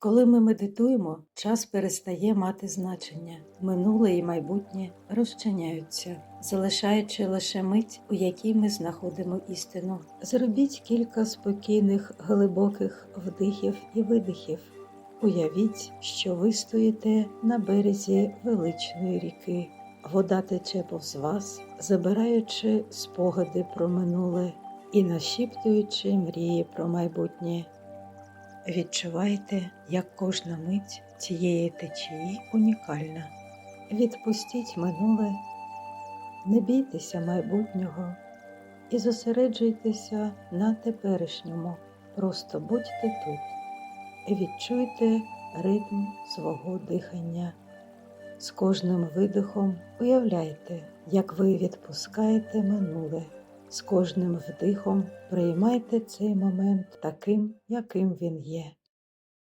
Коли ми медитуємо, час перестає мати значення. Минуле і майбутнє розчиняються, залишаючи лише мить, у якій ми знаходимо істину. Зробіть кілька спокійних, глибоких вдихів і видихів. Уявіть, що ви стоїте на березі величної ріки. Вода тече повз вас, забираючи спогади про минуле і нашіптуючи мрії про майбутнє. Відчувайте, як кожна мить цієї течії унікальна. Відпустіть минуле, не бійтеся майбутнього і зосереджуйтеся на теперішньому. Просто будьте тут. Відчуйте ритм свого дихання. З кожним видихом уявляйте, як ви відпускаєте минуле. З кожним вдихом приймайте цей момент таким, яким він є.